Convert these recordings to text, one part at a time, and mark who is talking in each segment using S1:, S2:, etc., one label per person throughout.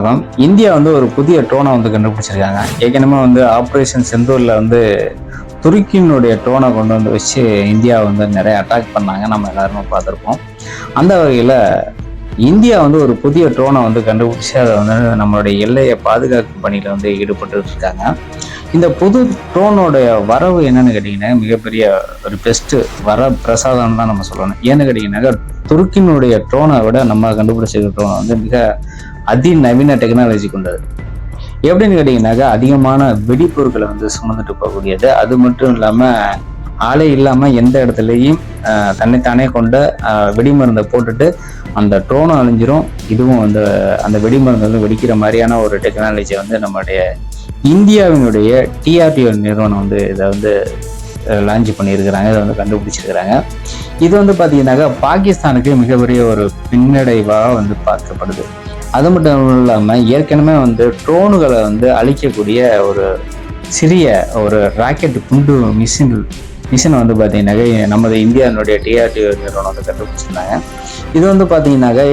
S1: வணக்கம். இந்தியா வந்து ஒரு புதிய ட்ரோனை வந்து கண்டுபிடிச்சிருக்காங்க. ஏற்கனவே வந்து ஆப்ரேஷன் செந்தூரில் வந்து துருக்கியினுடைய ட்ரோனை கொண்டு வந்து வச்சு இந்தியா வந்து நிறைய அட்டாக் பண்ணாங்க. நம்ம எல்லாருமே பார்த்துருப்போம். அந்த வகையில் இந்தியா வந்து ஒரு புதிய ட்ரோனை வந்து கண்டுபிடிச்சி அதை வந்து நம்மளுடைய எல்லையை பாதுகாக்கும் பணியில் வந்து ஈடுபட்டு இருக்காங்க. இந்த புது ட்ரோனோடைய வரவு என்னன்னு கேட்டிங்கன்னா மிகப்பெரிய ஒரு பெஸ்ட்டு வர பிரசாதம் தான் நம்ம சொல்லணும். ஏன்னு கேட்டிங்கன்னாக்கா துருக்கினுடைய ட்ரோனை விட நம்ம கண்டுபிடிச்சிருக்க ட்ரோனை வந்து மிக அதிநவீன டெக்னாலஜி கொண்டது. எப்படின்னு கேட்டிங்கனாக்கா அதிகமான வெடிப்பொருட்களை வந்து சுமந்துட்டு போகக்கூடியது. அது மட்டும் இல்லாமல் ஆளே இல்லாமல் எந்த இடத்துலையும் தன்னைத்தானே கொண்ட வெடிமருந்தை போட்டுட்டு அந்த ட்ரோனும் அழிஞ்சிரும் இதுவும் வந்து அந்த வெடிமருந்து வந்து வெடிக்கிற மாதிரியான ஒரு டெக்னாலஜி வந்து நம்மளுடைய இந்தியாவினுடைய டிஆர்டிஓ நிறுவனம் வந்து இதை வந்து லான்ச் பண்ணியிருக்கிறாங்க. இதை வந்து கண்டுபிடிச்சிருக்கிறாங்க. இது வந்து பார்த்தீங்கன்னாக்கா பாகிஸ்தானுக்கு மிகப்பெரிய ஒரு பின்னடைவாக வந்து பார்க்கப்படுது. அது மட்டும் இல்லாமல் ஏற்கனவே வந்து ட்ரோனுகளை வந்து அழிக்கக்கூடிய ஒரு சிறிய ஒரு ராக்கெட் குண்டு மிஷின் மிஷினை வந்து பார்த்தீங்கன்னாக்கா நமது இந்தியாவினுடைய டிஆர்டிஓ நிறுவனம் வந்து கண்டுபிடிச்சிருந்தாங்க. இது வந்து பார்த்தீங்கன்னாக்கா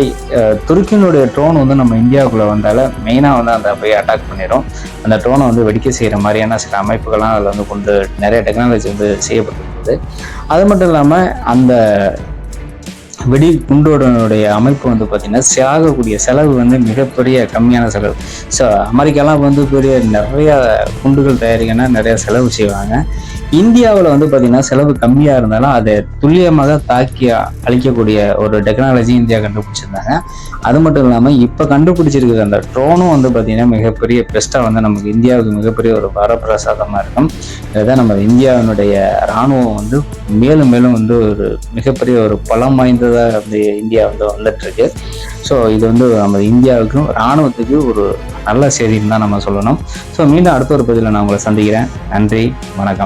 S1: துருக்கியினுடைய ட்ரோன் வந்து நம்ம இந்தியாவுக்குள்ளே வந்தால மெயினாக வந்து அந்த போய் அட்டாக் பண்ணிடும் அந்த ட்ரோனை வந்து வெடிக்க செய்கிற மாதிரியான சில அமைப்புகள்லாம் அதில் வந்து கொண்டு நிறைய டெக்னாலஜி வந்து செய்யப்பட்டிருக்குது. அது மட்டும் இல்லாமல் அந்த வெடி குண்டோடனுடைய அமைப்பு வந்து பார்த்திங்கன்னா சாகக்கூடிய செலவு வந்து மிகப்பெரிய கம்மியான செலவு. ஸோ அமெரிக்காலாம் வந்து பெரிய நிறைய குண்டுகள் தயாரிக்கணும்னா நிறையா செலவு செய்வாங்க. இந்தியாவில் வந்து பார்த்திங்கன்னா செலவு கம்மியாக இருந்தாலும் அதை துல்லியமாக தாக்கி அழிக்கக்கூடிய ஒரு டெக்னாலஜி இந்தியா கண்டுபிடிச்சிருந்தாங்க. அது மட்டும் இல்லாமல் இப்போ கண்டுபிடிச்சிருக்கிற அந்த ட்ரோனும் வந்து பார்த்திங்கன்னா மிகப்பெரிய பெஸ்ட்டாக வந்து நமக்கு இந்தியாவுக்கு மிகப்பெரிய ஒரு வரப்பிரசாதமாக இருக்கும். இதுதான் நம்ம இந்தியாவினுடைய இராணுவம் வந்து மேலும் மேலும் வந்து ஒரு மிகப்பெரிய ஒரு பலம் வாய்ந்ததாக வந்து இந்தியா வந்து வந்துட்டு இருக்கு ஸோ இது வந்து நம்ம இந்தியாவுக்கும் இராணுவத்துக்கு ஒரு நல்ல செய்தின்னு தான் நம்ம சொல்லணும். ஸோ மீண்டும் அடுத்த ஒரு பதிவில் நான் உங்களை சந்திக்கிறேன். நன்றி வணக்கம்.